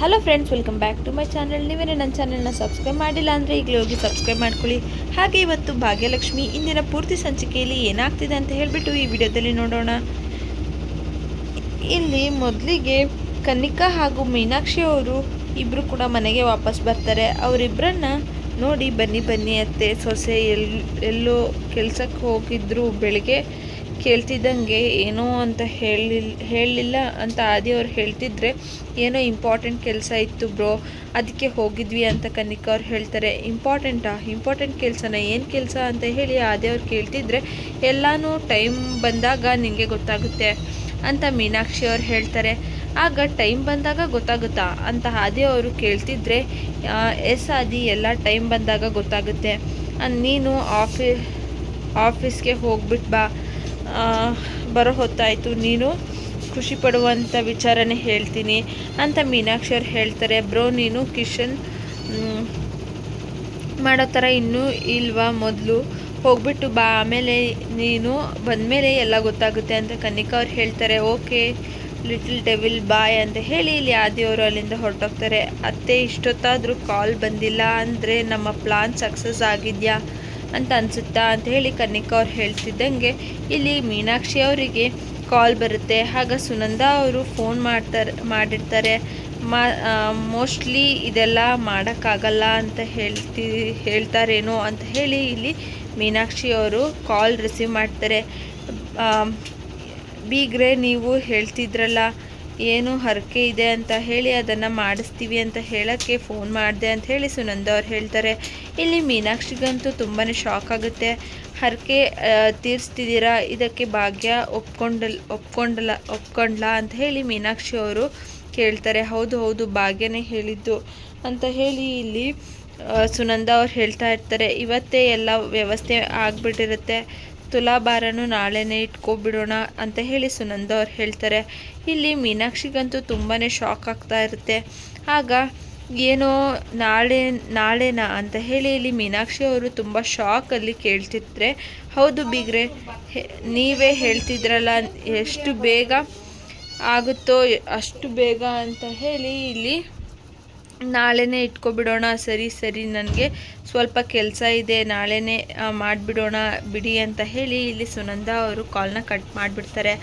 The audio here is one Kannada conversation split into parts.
Hello friends welcome back to my channel ನೀವೇನೇ ನನ್ನ ಚಾನಲ್ನ ಸಬ್ಸ್ಕ್ರೈಬ್ ಮಾಡಿಲ್ಲ ಅಂದರೆ ಈಗಲೇ ಹೋಗಿ ಸಬ್ಸ್ಕ್ರೈಬ್ ಮಾಡ್ಕೊಳ್ಳಿ. ಹಾಗೆ ಇವತ್ತು ಭಾಗ್ಯಲಕ್ಷ್ಮಿ ಇಂದಿನ ಪೂರ್ತಿ ಸಂಚಿಕೆಯಲ್ಲಿ ಏನಾಗ್ತಿದೆ ಅಂತ ಹೇಳಿಬಿಟ್ಟು ಈ ವಿಡಿಯೋದಲ್ಲಿ ನೋಡೋಣ. ಇಲ್ಲಿ ಮೊದಲಿಗೆ ಕನಿಕಾ ಹಾಗೂ ಮೀನಾಕ್ಷಿ ಅವರು ಇಬ್ಬರು ಕೂಡ ಮನೆಗೆ ವಾಪಸ್ ಬರ್ತಾರೆ. ಅವರಿಬ್ಬರನ್ನ ನೋಡಿ ಬನ್ನಿ ಬನ್ನಿ ಅತ್ತೆ. ಸೊಸೆ ಎಲ್, ಎಲ್ಲೋ ಕೆಲಸಕ್ಕೆ ಹೋಗಿದ್ರು ಬೆಳಿಗ್ಗೆ. ಕೇಳ್ತಿದ್ದಂಗೆ ಏನೋ ಅಂತ ಹೇಳಿಲ್ಲ ಹೇಳಲಿಲ್ಲ ಅಂತ ಆದಿ ಅವ್ರು ಹೇಳ್ತಿದ್ರೆ, ಏನೋ ಇಂಪಾರ್ಟೆಂಟ್ ಕೆಲಸ ಇತ್ತು ಬ್ರೋ, ಅದಕ್ಕೆ ಹೋಗಿದ್ವಿ ಅಂತ ಕನಿಕ ಅವ್ರು ಹೇಳ್ತಾರೆ. ಇಂಪಾರ್ಟೆಂಟಾ ಇಂಪಾರ್ಟೆಂಟ್ ಕೆಲಸನ? ಏನು ಕೆಲಸ? ಅಂತ ಹೇಳಿ ಆದಿ ಅವ್ರು ಕೇಳ್ತಿದ್ರೆ, ಎಲ್ಲನೂ ಟೈಮ್ ಬಂದಾಗ ನಿಮಗೆ ಗೊತ್ತಾಗುತ್ತೆ ಅಂತ ಮೀನಾಕ್ಷಿ ಅವ್ರು ಹೇಳ್ತಾರೆ. ಆಗ ಟೈಮ್ ಬಂದಾಗ ಗೊತ್ತಾಗುತ್ತಾ ಅಂತ ಆದಿ ಅವರು ಕೇಳ್ತಿದ್ರೆ ಎಸ್ ಆದಿ, ಎಲ್ಲ ಟೈಮ್ ಬಂದಾಗ ಗೊತ್ತಾಗುತ್ತೆ. ನೀನು ಆಫೀ, ಆಫೀಸ್ಗೆ ಹೋಗ್ಬಿಟ್ಟು ಬಾ. ಬರೋ ಹೊತ್ತಾಯಿತು. ನೀನು ಖುಷಿ ಪಡುವಂಥ ವಿಚಾರನೇ ಹೇಳ್ತೀನಿ ಅಂತ ಮೀನಾಕ್ಷಿ ಅವ್ರು ಹೇಳ್ತಾರೆ. ಬ್ರೋ, ನೀನು ಕಿಶನ್ ಮಾಡೋ ಥರ ಇನ್ನೂ ಇಲ್ವಾ ಮೊದಲು? ಹೋಗ್ಬಿಟ್ಟು ಬಾ. ಆಮೇಲೆ ನೀನು ಬಂದಮೇಲೆ ಎಲ್ಲ ಗೊತ್ತಾಗುತ್ತೆ ಅಂತ ಕನ್ನಿಕಾ ಅವ್ರು ಹೇಳ್ತಾರೆ. ಓಕೆ, ಲಿಟಲ್ ಡೆವಿಲ್, ಬಾಯ್ ಅಂತ ಹೇಳಿ ಇಲ್ಲಿ ಆದಿಯವರು ಅಲ್ಲಿಂದ ಹೊರಟೋಗ್ತಾರೆ. ಅತ್ತೆ, ಇಷ್ಟೊತ್ತಾದರೂ ಕಾಲ್ ಬಂದಿಲ್ಲ ಅಂದರೆ ನಮ್ಮ ಪ್ಲಾನ್ ಸಕ್ಸಸ್ ಆಗಿದೆಯಾ? ಅಂತ ಅನಿಸುತ್ತಾ ಅಂತ ಹೇಳಿ ಕನ್ನಿಕಾ ಅವ್ರು ಹೇಳ್ತಿದ್ದಂಗೆ ಇಲ್ಲಿ ಮೀನಾಕ್ಷಿ ಅವರಿಗೆ ಕಾಲ್ ಬರುತ್ತೆ. ಆಗ ಸುನಂದ ಅವರು ಫೋನ್ ಮಾಡ್ತಾರೆ, ಮಾಡಿರ್ತಾರೆ. ಮಾ ಮೋಸ್ಟ್ಲಿ ಇದೆಲ್ಲ ಮಾಡೋಕ್ಕಾಗಲ್ಲ ಅಂತ ಹೇಳ್ತಿ, ಹೇಳ್ತಾರೇನೋ ಅಂತ ಹೇಳಿ ಇಲ್ಲಿ ಮೀನಾಕ್ಷಿ ಅವರು ಕಾಲ್ ರಿಸೀವ್ ಮಾಡ್ತಾರೆ. ಬೀಗ್ರೆ ನೀವು ಹೇಳ್ತಿದ್ರಲ್ಲ ಏನು ಹರಕೆ ಇದೆ ಅಂತ ಹೇಳಿ ಅದನ್ನು ಮಾಡಿಸ್ತೀವಿ ಅಂತ ಹೇಳೋಕ್ಕೆ ಫೋನ್ ಮಾಡಿದೆ ಅಂತ ಹೇಳಿ ಸುನಂದ ಅವ್ರು ಹೇಳ್ತಾರೆ. ಇಲ್ಲಿ ಮೀನಾಕ್ಷಿಗಂತೂ ತುಂಬಾ ಶಾಕ್ ಆಗುತ್ತೆ. ಹರಕೆ ತೀರಿಸ್ತಿದ್ದೀರಾ? ಇದಕ್ಕೆ ಭಾಗ್ಯ ಒಪ್ಕೊಂಡಲ್ ಒಪ್ಕೊಂಡಲ್ಲ ಒಪ್ಕೊಂಡ್ಲ ಅಂತ ಹೇಳಿ ಮೀನಾಕ್ಷಿ ಅವರು ಕೇಳ್ತಾರೆ. ಹೌದು ಹೌದು, ಭಾಗ್ಯನೇ ಹೇಳಿದ್ದು ಅಂತ ಹೇಳಿ ಇಲ್ಲಿ ಸುನಂದ ಅವ್ರು ಹೇಳ್ತಾ ಇರ್ತಾರೆ. ಇವತ್ತೇ ಎಲ್ಲ ವ್ಯವಸ್ಥೆ ಆಗಿಬಿಟ್ಟಿರುತ್ತೆ. ತುಲಾಭಾರನು ನಾಳೆನೇ ಇಟ್ಕೊಬಿಡೋಣ ಅಂತ ಹೇಳಿ ಸುನಂದ ಅವ್ರು ಹೇಳ್ತಾರೆ. ಇಲ್ಲಿ ಮೀನಾಕ್ಷಿಗಂತೂ ತುಂಬಾ ಶಾಕ್ ಆಗ್ತಾ ಇರುತ್ತೆ. ಆಗ ಏನೋ ನಾಳೆ, ನಾಳೆನಾ ಅಂತ ಹೇಳಿ ಇಲ್ಲಿ ಮೀನಾಕ್ಷಿ ಅವರು ತುಂಬ ಶಾಕಲ್ಲಿ ಕೇಳ್ತಿದ್ರೆ, ಹೌದು ಬೀಗ್ರೆ ನೀವೇ ಹೇಳ್ತಿದ್ರಲ್ಲ ಎಷ್ಟು ಬೇಗ ಆಗುತ್ತೋ, ಅಷ್ಟು ಬೇಗ? ಅಂತ ಹೇಳಿ ಇಲ್ಲಿ ನಾಳೆನೇ ಇಟ್ಕೊಬಿಡೋಣ. ಸರಿ ಸರಿ, ನನಗೆ ಸ್ವಲ್ಪ ಕೆಲಸ ಇದೆ. ನಾಳೆನೇ ಮಾಡಿಬಿಡೋಣ ಬಿಡಿ ಅಂತ ಹೇಳಿ ಇಲ್ಲಿ ಸುನಂದ ಅವರು ಕಾಲ್ನ ಕಟ್ ಮಾಡಿಬಿಡ್ತಾರೆ.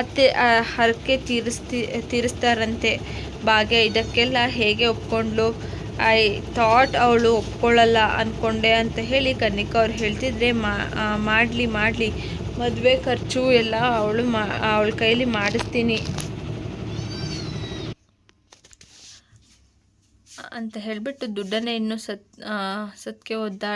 ಅತ್ತೆ ಹರಕೆ ತೀರಿಸ್ತಿ, ತೀರಿಸ್ತಾರಂತೆ. ಭಾಗ್ಯ, ಇದಕ್ಕೆಲ್ಲ ಹೇಗೆ ಒಪ್ಕೊಂಡ್ಲು? ಐ ಥಾಟ್ ಅವಳು ಒಪ್ಕೊಳ್ಳಲ್ಲ ಅಂದ್ಕೊಂಡೆ ಅಂತ ಹೇಳಿ ಕನ್ನಿಕಾ ಅವ್ರು ಹೇಳ್ತಿದ್ರೆ ಮಾಡಲಿ ಮಾಡಲಿ. ಮದುವೆ ಖರ್ಚು ಎಲ್ಲ ಅವಳು ಮಾ, ಅವಳ ಕೈಲಿ ಮಾಡಿಸ್ತೀನಿ. ಅಂತ ಹೇಳಿಬಿಟ್ಟು ದುಡ್ಡನ್ನೇ ಇನ್ನೂ ಸತ್ ಸತ್ಕೆ ಒದ್ದಾ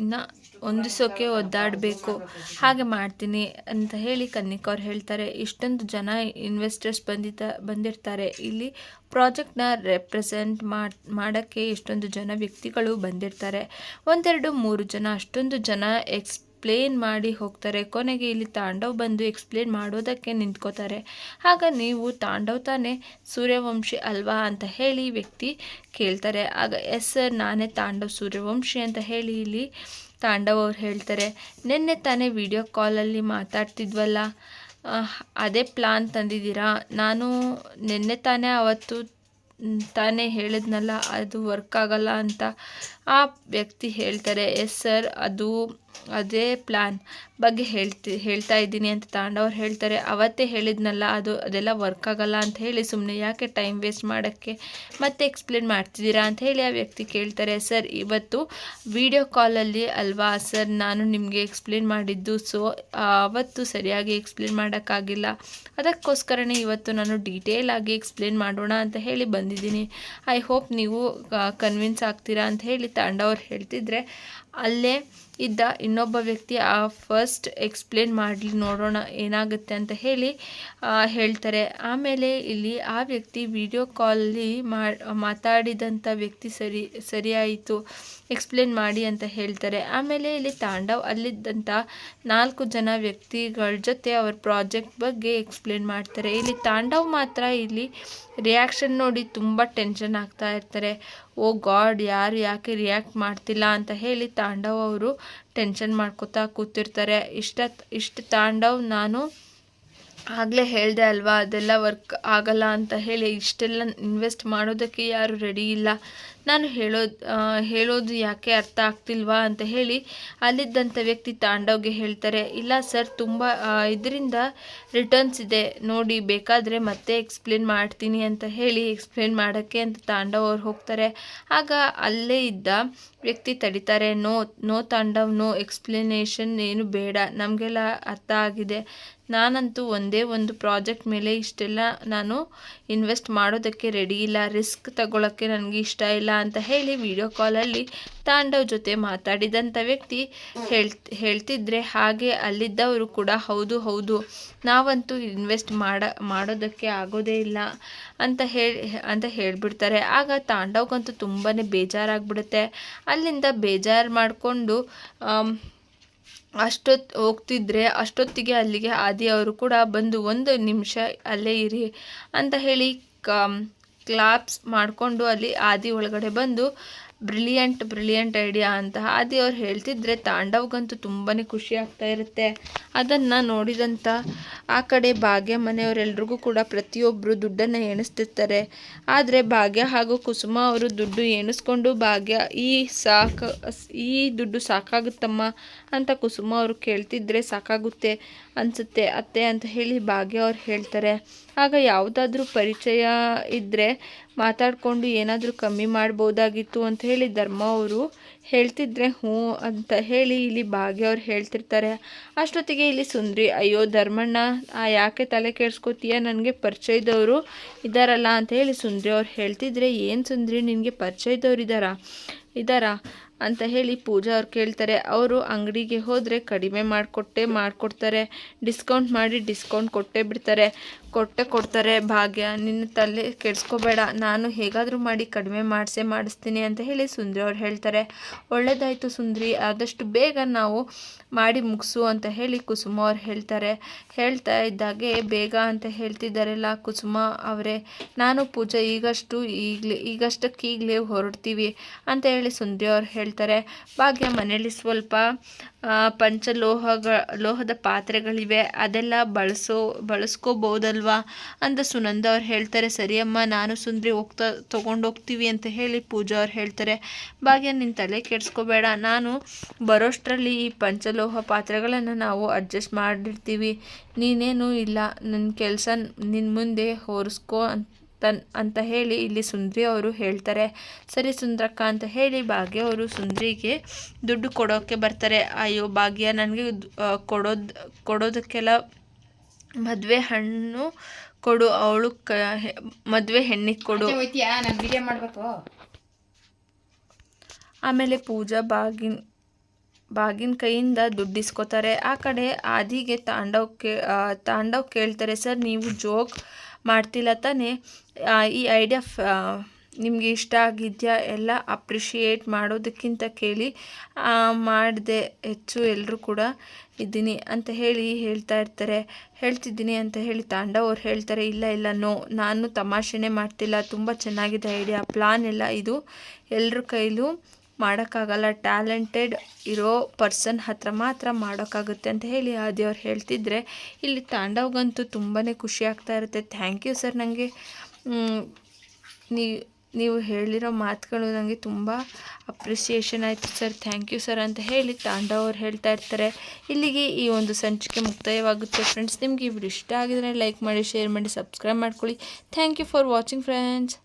ಇನ್ನು ಹೊಂದಿಸೋಕೆ ಒದ್ದಾಡಬೇಕು. ಹಾಗೆ ಮಾಡ್ತೀನಿ ಅಂತ ಹೇಳಿ ಕನ್ನಿಕಾ ಅವ್ರು ಹೇಳ್ತಾರೆ. ಇಷ್ಟೊಂದು ಜನ ಇನ್ವೆಸ್ಟರ್ಸ್ ಬಂದಿದ್ದ ಬಂದಿರ್ತಾರೆ. ಇಲ್ಲಿ ಪ್ರಾಜೆಕ್ಟ್ನ ರೆಪ್ರೆಸೆಂಟ್ ಮಾಡಿ, ಮಾಡೋಕ್ಕೆ ಇಷ್ಟೊಂದು ಜನ ವ್ಯಕ್ತಿಗಳು ಬಂದಿರ್ತಾರೆ. ಒಂದೆರಡು ಮೂರು ಜನ, ಅಷ್ಟೊಂದು ಜನ ಎಕ್ಸ್ಪ್ಲೇನ್ ಮಾಡಿ ಹೋಗ್ತಾರೆ. ಕೊನೆಗೆ ಇಲ್ಲಿ ತಾಂಡವ್ ಬಂದು ಎಕ್ಸ್ಪ್ಲೇನ್ ಮಾಡೋದಕ್ಕೆ ನಿಂತ್ಕೋತಾರೆ. ಆಗ ನೀವು ತಾಂಡವ್ ತಾನೇ ಸೂರ್ಯವಂಶಿ ಅಲ್ವಾ ಅಂತ ಹೇಳಿ ವ್ಯಕ್ತಿ ಕೇಳ್ತಾರೆ. ಆಗ, ಎಸ್ ಸರ್, ನಾನೇ ತಾಂಡವ್ ಸೂರ್ಯವಂಶಿ ಅಂತ ಹೇಳಿ ಇಲ್ಲಿ ತಾಂಡವ್ ಅವ್ರು ಹೇಳ್ತಾರೆ. ನಿನ್ನೆ ತಾನೇ ವಿಡಿಯೋ ಕಾಲಲ್ಲಿ ಮಾತಾಡ್ತಿದ್ವಲ್ಲ ಅದೇ ಪ್ಲಾನ್ ತಂದಿದ್ದೀರಾ? ನಾನು ನಿನ್ನೆ ತಾನೇ ಅವತ್ತು ತಾನೇ ಹೇಳಿದ್ನಲ್ಲ, ಅದು ವರ್ಕ್ ಆಗಲ್ಲ ಅಂತ ಆ ವ್ಯಕ್ತಿ ಹೇಳ್ತಾರೆ ಎಸ್ ಸರ್, ಅದು ಅದೇ ಪ್ಲ್ಯಾನ್ ಬಗ್ಗೆ ಹೇಳ್ತಿ, ಹೇಳ್ತಾ ಇದ್ದೀನಿ ಅಂತ ತಾಂಡವ್ರು ಹೇಳ್ತಾರೆ. ಅವತ್ತೇ ಹೇಳಿದ್ನಲ್ಲ, ಅದು, ಅದೆಲ್ಲ ವರ್ಕ್ ಆಗಲ್ಲ ಅಂತ ಹೇಳಿ ಸುಮ್ಮನೆ ಯಾಕೆ ಟೈಮ್ ವೇಸ್ಟ್ ಮಾಡೋಕ್ಕೆ ಮತ್ತೆ ಎಕ್ಸ್ಪ್ಲೇನ್ ಮಾಡ್ತಿದ್ದೀರಾ ಅಂತ ಹೇಳಿ ಆ ವ್ಯಕ್ತಿ ಕೇಳ್ತಾರೆ. ಸರ್, ಇವತ್ತು ವಿಡಿಯೋ ಕಾಲಲ್ಲಿ ಅಲ್ವಾ? ಸರ್, ನಾನು ನಿಮಗೆ ಎಕ್ಸ್ಪ್ಲೇನ್ ಮಾಡಿದ್ದು ಸೊ ಅವತ್ತು ಸರಿಯಾಗಿ ಎಕ್ಸ್ಪ್ಲೇನ್ ಮಾಡೋಕ್ಕಾಗಿಲ್ಲ. ಅದಕ್ಕೋಸ್ಕರನೇ ಇವತ್ತು ನಾನು ಡೀಟೇಲ್ ಆಗಿ ಎಕ್ಸ್ಪ್ಲೇನ್ ಮಾಡೋಣ ಅಂತ ಹೇಳಿ ಬಂದಿದ್ದೀನಿ. ಐ ಹೋಪ್ ನೀವು ಕನ್ವಿನ್ಸ್ ಆಗ್ತೀರಾ ಅಂತ ಹೇಳಿ ತಾಂಡವ್ರು ಹೇಳ್ತಿದ್ರೆ ಅಲ್ಲೇ ಇದ್ದ ಇನ್ನೊಬ್ಬ ವ್ಯಕ್ತಿ ಆ ಫಸ್ಟ್ ಎಕ್ಸ್ಪ್ಲೇನ್ ಮಾಡಲಿ, ನೋಡೋಣ ಏನಾಗುತ್ತೆ ಅಂತ ಹೇಳಿ ಹೇಳ್ತಾರೆ. ಆಮೇಲೆ ಇಲ್ಲಿ ಆ ವ್ಯಕ್ತಿ ವಿಡಿಯೋ ಕಾಲಲ್ಲಿ ಮಾತಾಡಿದಂಥ ವ್ಯಕ್ತಿ ಸರಿ, ಸರಿಯಾಯಿತು ಎಕ್ಸ್ಪ್ಲೇನ್ ಮಾಡಿ ಅಂತ ಹೇಳ್ತಾರೆ. ಆಮೇಲೆ ಇಲ್ಲಿ ತಾಂಡವ್ ಅಲ್ಲಿದ್ದಂಥ ನಾಲ್ಕು ಜನ ವ್ಯಕ್ತಿಗಳ ಜೊತೆ ಅವ್ರ ಪ್ರಾಜೆಕ್ಟ್ ಬಗ್ಗೆ ಎಕ್ಸ್ಪ್ಲೇನ್ ಮಾಡ್ತಾರೆ. ಇಲ್ಲಿ ತಾಂಡವ್ ಮಾತ್ರ ಇಲ್ಲಿ ರಿಯಾಕ್ಷನ್ ನೋಡಿ ತುಂಬ ಟೆನ್ಷನ್ ಆಗ್ತಾ ಇರ್ತಾರೆ. ಓ ಗಾಡ್, ಯಾರು ಯಾಕೆ ರಿಯಾಕ್ಟ್ ಮಾಡ್ತಿಲ್ಲ ಅಂತ ಹೇಳಿ ತಾಂಡವ್ ಅವರು ಟೆನ್ಷನ್ ಮಾಡ್ಕೋತಾ ಕೂತಿರ್ತಾರೆ. ಇಷ್ಟ, ಇಷ್ಟು ತಾಂಡವ್ ನಾನು ಆಗಲೇ ಹೇಳಿದೆ ಅಲ್ವಾ, ಅದೆಲ್ಲ ವರ್ಕ್ ಆಗಲ್ಲ ಅಂತ ಹೇಳಿ ಇಷ್ಟೆಲ್ಲ ಇನ್ವೆಸ್ಟ್ ಮಾಡೋದಕ್ಕೆ ಯಾರು ರೆಡಿ ಇಲ್ಲ. ನಾನು ಹೇಳೋದು ಹೇಳೋದು ಯಾಕೆ ಅರ್ಥ ಆಗ್ತಿಲ್ವಾ ಅಂತ ಹೇಳಿ ಅಲ್ಲಿದ್ದಂಥ ವ್ಯಕ್ತಿ ತಾಂಡವ್ಗೆ ಹೇಳ್ತಾರೆ, ಇಲ್ಲ ಸರ್ ತುಂಬ ಇದರಿಂದ ರಿಟರ್ನ್ಸ್ ಇದೆ, ನೋಡಿ ಬೇಕಾದರೆ ಮತ್ತೆ ಎಕ್ಸ್ಪ್ಲೇನ್ ಮಾಡ್ತೀನಿ ಅಂತ ಹೇಳಿ ಎಕ್ಸ್ಪ್ಲೇನ್ ಮಾಡೋಕ್ಕೆ ಅಂತ ತಾಂಡವ್ ಅವ್ರು ಹೋಗ್ತಾರೆ. ಆಗ ಅಲ್ಲೇ ಇದ್ದ ವ್ಯಕ್ತಿ ತಡಿತಾರೆ, no no Tandav, no explanation ಏನು ಬೇಡ, ನಮಗೆಲ್ಲ ಅರ್ಥ ಆಗಿದೆ. ನಾನಂತೂ ಒಂದೇ ಒಂದು ಪ್ರಾಜೆಕ್ಟ್ ಮೇಲೆ ಇಷ್ಟೆಲ್ಲ ನಾನು ಇನ್ವೆಸ್ಟ್ ಮಾಡೋದಕ್ಕೆ ರೆಡಿ ಇಲ್ಲ ರಿಸ್ಕ್ ತಗೊಳ್ಳೋಕ್ಕೆ ನನಗೆ ಇಷ್ಟ ಇಲ್ಲ ಅಂತ ಹೇಳಿ ವಿಡಿಯೋ ಕಾಲಲ್ಲಿ ತಾಂಡವ್ ಜೊತೆ ಮಾತಾಡಿದಂಥ ವ್ಯಕ್ತಿ ಹೇಳ್, ಹೇಳ್ತಿದ್ರೆ ಹಾಗೆ ಅಲ್ಲಿದ್ದವರು ಕೂಡ ಹೌದು ಹೌದು, ನಾವಂತೂ ಇನ್ವೆಸ್ಟ್ ಮಾಡ, ಮಾಡೋದಕ್ಕೆ ಆಗೋದೇ ಇಲ್ಲ ಅಂತ ಹೇಳಿ, ಅಂತ ಹೇಳಿಬಿಡ್ತಾರೆ. ಆಗ ತಾಂಡವ್ಗಂತೂ ತುಂಬಾ ಬೇಜಾರಾಗ್ಬಿಡುತ್ತೆ. ಅಲ್ಲಿಂದ ಬೇಜಾರು ಮಾಡಿಕೊಂಡು ಅಷ್ಟೊತ್ತು ಹೋಗ್ತಿದ್ರೆ ಅಷ್ಟೊತ್ತಿಗೆ ಅಲ್ಲಿಗೆ ಆದಿ ಅವರು ಕೂಡ ಬಂದು ಒಂದು ನಿಮಿಷ ಅಲ್ಲೇ ಇರಿ ಅಂತ ಹೇಳಿ ಕ್ಲಾಪ್ಸ್ ಮಾಡಿಕೊಂಡು ಅಲ್ಲಿ ಆದಿ ಒಳಗಡೆ ಬಂದು, ಬ್ರಿಲಿಯಂಟ್ ಬ್ರಿಲಿಯಂಟ್ ಐಡಿಯಾ ಅಂತ ಆದಿ ಅವ್ರು ಹೇಳ್ತಿದ್ರೆ ತಾಂಡವ್ಗಂತೂ ತುಂಬಾ ಖುಷಿ ಆಗ್ತಾ ಇರುತ್ತೆ. ಅದನ್ನು ನೋಡಿದಂಥ ಆ ಕಡೆ ಭಾಗ್ಯ ಮನೆಯವರೆಲ್ರಿಗೂ ಕೂಡ ಪ್ರತಿಯೊಬ್ಬರು ದುಡ್ಡನ್ನು ಎಣಿಸ್ತಿರ್ತಾರೆ. ಆದರೆ ಭಾಗ್ಯ ಹಾಗೂ ಕುಸುಮ ಅವರು ದುಡ್ಡು ಎಣಿಸ್ಕೊಂಡು, ಭಾಗ್ಯ, ಈ ಸಾಕು, ಈ ದುಡ್ಡು ಸಾಕಾಗುತ್ತಮ್ಮ ಅಂತ ಕುಸುಮ ಅವರು ಕೇಳ್ತಿದ್ರೆ ಸಾಕಾಗುತ್ತೆ ಅನಿಸುತ್ತೆ ಅತ್ತೆ ಅಂತ ಹೇಳಿ ಭಾಗ್ಯ ಅವ್ರು ಹೇಳ್ತಾರೆ. ಆಗ ಯಾವುದಾದ್ರೂ ಪರಿಚಯ ಇದ್ದರೆ ಮಾತಾಡಿಕೊಂಡು ಏನಾದರೂ ಕಮ್ಮಿ ಮಾಡ್ಬೋದಾಗಿತ್ತು ಅಂತ ಹೇಳಿ ಧರ್ಮ ಅವರು ಹೇಳ್ತಿದ್ರೆ ಹ್ಞೂ ಅಂತ ಹೇಳಿ ಇಲ್ಲಿ ಭಾಗ್ಯ ಅವ್ರು ಹೇಳ್ತಿರ್ತಾರೆ. ಅಷ್ಟೊತ್ತಿಗೆ ಇಲ್ಲಿ ಸುಂದ್ರಿ, ಅಯ್ಯೋ ಧರ್ಮಣ್ಣ, ಆ ಯಾಕೆ ತಲೆ ಕೆಡ್ಸ್ಕೊತೀಯ? ನನಗೆ ಪರಿಚಯದವರು ಇದ್ದಾರಲ್ಲ ಅಂತ ಹೇಳಿ ಸುಂದ್ರಿ ಅವ್ರು ಹೇಳ್ತಿದ್ರೆ, ಏನು ಸುಂದ್ರಿ, ನಿನಗೆ ಪರಿಚಯದವ್ರು ಇದ್ದಾರಾ ಇದ್ದಾರಾ ಅಂತ ಹೇಳಿ ಪೂಜಾ ಅವ್ರು ಕೇಳ್ತಾರೆ. ಅವರು ಅಂಗಡಿಗೆ ಹೋದರೆ ಕಡಿಮೆ ಮಾಡಿಕೊಟ್ಟೆ ಮಾಡಿಕೊಡ್ತಾರೆ. ಡಿಸ್ಕೌಂಟ್ ಮಾಡಿ ಡಿಸ್ಕೌಂಟ್ ಕೊಟ್ಟೇ ಬಿಡ್ತಾರೆ. ಕೊಟ್ಟೆ ಕೊಡ್ತಾರೆ, ಭಾಗ್ಯ, ನಿನ್ನ ತಲೆ ಕೆಡಿಸ್ಕೋಬೇಡ, ನಾನು ಹೇಗಾದರೂ ಮಾಡಿ ಕಡಿಮೆ ಮಾಡಿಸೇ ಮಾಡಿಸ್ತೀನಿ ಅಂತ ಹೇಳಿ ಸುಂದ್ರಿ ಅವ್ರು ಹೇಳ್ತಾರೆ. ಒಳ್ಳೆಯದಾಯಿತು ಸುಂದ್ರಿ, ಆದಷ್ಟು ಬೇಗ ನಾವು ಮಾಡಿ ಮುಗಿಸು ಅಂತ ಹೇಳಿ ಕುಸುಮ ಅವ್ರು ಹೇಳ್ತಾರೆ. ಹೇಳ್ತಾ ಇದ್ದಾಗೆ ಬೇಗ ಅಂತ ಹೇಳ್ತಿದ್ದಾರಲ್ಲ ಕುಸುಮ ಅವರೇ, ನಾನು ಪೂಜೆ ಈಗಷ್ಟು ಈಗಲೇ, ಈಗಷ್ಟಕ್ಕೆ ಈಗಲೇ ಹೊರಡ್ತೀವಿ ಅಂತ ಹೇಳಿ ಸುಂದ್ರಿ ಅವ್ರು ಹೇಳ್ತಾರೆ. ಭಾಗ್ಯ ಮನೇಲಿ ಸ್ವಲ್ಪ ಪಂಚಲೋಹಗ, ಲೋಹದ ಪಾತ್ರೆಗಳಿವೆ. ಅದೆಲ್ಲ ಬಳಸೋ, ಬಳಸ್ಕೋಬೋದಲ್ವಾ ಅಂತ ಸುನಂದ ಅವ್ರು ಹೇಳ್ತಾರೆ. ಸರಿಯಮ್ಮ, ನಾನು ಸುಂದ್ರಿ ಹೋಗ್ತಾ, ತೊಗೊಂಡೋಗ್ತೀವಿ ಅಂತ ಹೇಳಿ ಪೂಜಾ ಅವ್ರು ಹೇಳ್ತಾರೆ. ಭಾಗ್ಯ ನಿನ್ನ ತಲೆ ಕೆಡಿಸ್ಕೋಬೇಡ. ನಾನು ಬರೋಷ್ಟರಲ್ಲಿ ಈ ಪಂಚಲೋಹ ಪಾತ್ರೆಗಳನ್ನು ನಾವು ಅಡ್ಜಸ್ಟ್ ಮಾಡಿರ್ತೀವಿ. ನೀನೇನು ಇಲ್ಲ. ನನ್ನ ಕೆಲಸ ನಿನ್ನ ಮುಂದೆ ಹೊರಿಸ್ಕೋ ತನ್ ಅಂತ ಹೇಳಿ ಇಲ್ಲಿ ಸುಂದ್ರಿ ಅವರು ಹೇಳ್ತಾರೆ. ಸರಿ ಸುಂದ್ರಕ್ಕ ಅಂತ ಹೇಳಿ ಭಾಗ್ಯ ಅವರು ಸುಂದ್ರಿಗೆ ದುಡ್ಡು ಕೊಡೋಕ್ಕೆ ಬರ್ತಾರೆ. ಅಯ್ಯೋ ಭಾಗ್ಯ ನನಗೆ ಕೊಡೋದ್ ಕೊಡೋದಕ್ಕೆಲ್ಲ ಮದುವೆ ಹಣ್ಣು ಕೊಡು ಅವಳು ಕ ಮದುವೆ ಹೆಣ್ಣಿಗೆ ಕೊಡು. ಮಾಡಬೇಕು. ಆಮೇಲೆ ಪೂಜಾ ಬಾಗಿನ ಬಾಗಿನ ಕೈಯಿಂದ ದುಡ್ಡಿಸ್ಕೋತಾರೆ ಆ ಕಡೆ ಆದಿಗೆ ತಾಂಡವ್ ಕೇ ತಾಂಡವ್ ಕೇಳ್ತಾರೆ ಸರ್ ನೀವು ಜೋಕ್ ಮಾಡ್ತಿಲ್ಲ ತಾನೇ ಈ ಐಡಿಯಾ ನಿಮಗೆ ಇಷ್ಟ ಆಗಿದೆಯಾ ಎಲ್ಲ ಅಪ್ರಿಷಿಯೇಟ್ ಮಾಡೋದಕ್ಕಿಂತ ಕೇಳಿ ಮಾಡಿದೆ ಹೆಚ್ಚು ಎಲ್ಲರೂ ಕೂಡ ಇದ್ದೀನಿ ಅಂತ ಹೇಳಿ ಹೇಳ್ತಾ ಇರ್ತಾರೆ. ಹೇಳ್ತಿದ್ದೀನಿ ಅಂತ ಹೇಳಿ ತಾಂಡವ್ರು ಅವ್ರು ಹೇಳ್ತಾರೆ, ಇಲ್ಲ ಇಲ್ಲ ನೋ ನಾನು ತಮಾಷೆನೇ ಮಾಡ್ತಿಲ್ಲ. ತುಂಬ ಚೆನ್ನಾಗಿದೆ ಐಡಿಯಾ ಪ್ಲಾನ್ ಎಲ್ಲ ಇದು. ಎಲ್ಲರ ಕೈಲೂ ಮಾಡೋಕ್ಕಾಗಲ್ಲ. ಟ್ಯಾಲೆಂಟೆಡ್ ಇರೋ ಪರ್ಸನ್ ಹತ್ರ ಮಾತ್ರ ಮಾಡೋಕ್ಕಾಗುತ್ತೆ ಅಂತ ಹೇಳಿ ಆದಿಯವ್ರು ಹೇಳ್ತಿದ್ರೆ, ಇಲ್ಲಿ ತಾಂಡವ್ಗಂತೂ ತುಂಬಾ ಖುಷಿ ಆಗ್ತಾ ಇರುತ್ತೆ. ಥ್ಯಾಂಕ್ ಯು ಸರ್ ನನಗೆ ನೀವು ನೀವು ಹೇಳಿರೋ ಮಾತುಗಳು ನನಗೆ ತುಂಬ ಅಪ್ರಿಸಿಯೇಷನ್ ಆಯಿತು ಸರ್. ಥ್ಯಾಂಕ್ ಯು ಸರ್ ಅಂತ ಹೇಳಿ ತಾಂಡವ್ ಅವ್ರು ಹೇಳ್ತಾ ಇರ್ತಾರೆ. ಇಲ್ಲಿಗೆ ಈ ಒಂದು ಸಂಚಿಕೆ ಮುಕ್ತಾಯವಾಗುತ್ತೆ ಫ್ರೆಂಡ್ಸ್. ನಿಮಗೆ ಇವ್ರು ಇಷ್ಟ ಆಗಿದ್ರೆ ಲೈಕ್ ಮಾಡಿ, ಶೇರ್ ಮಾಡಿ, ಸಬ್ಸ್ಕ್ರೈಬ್ ಮಾಡ್ಕೊಳ್ಳಿ. Thank you for watching friends.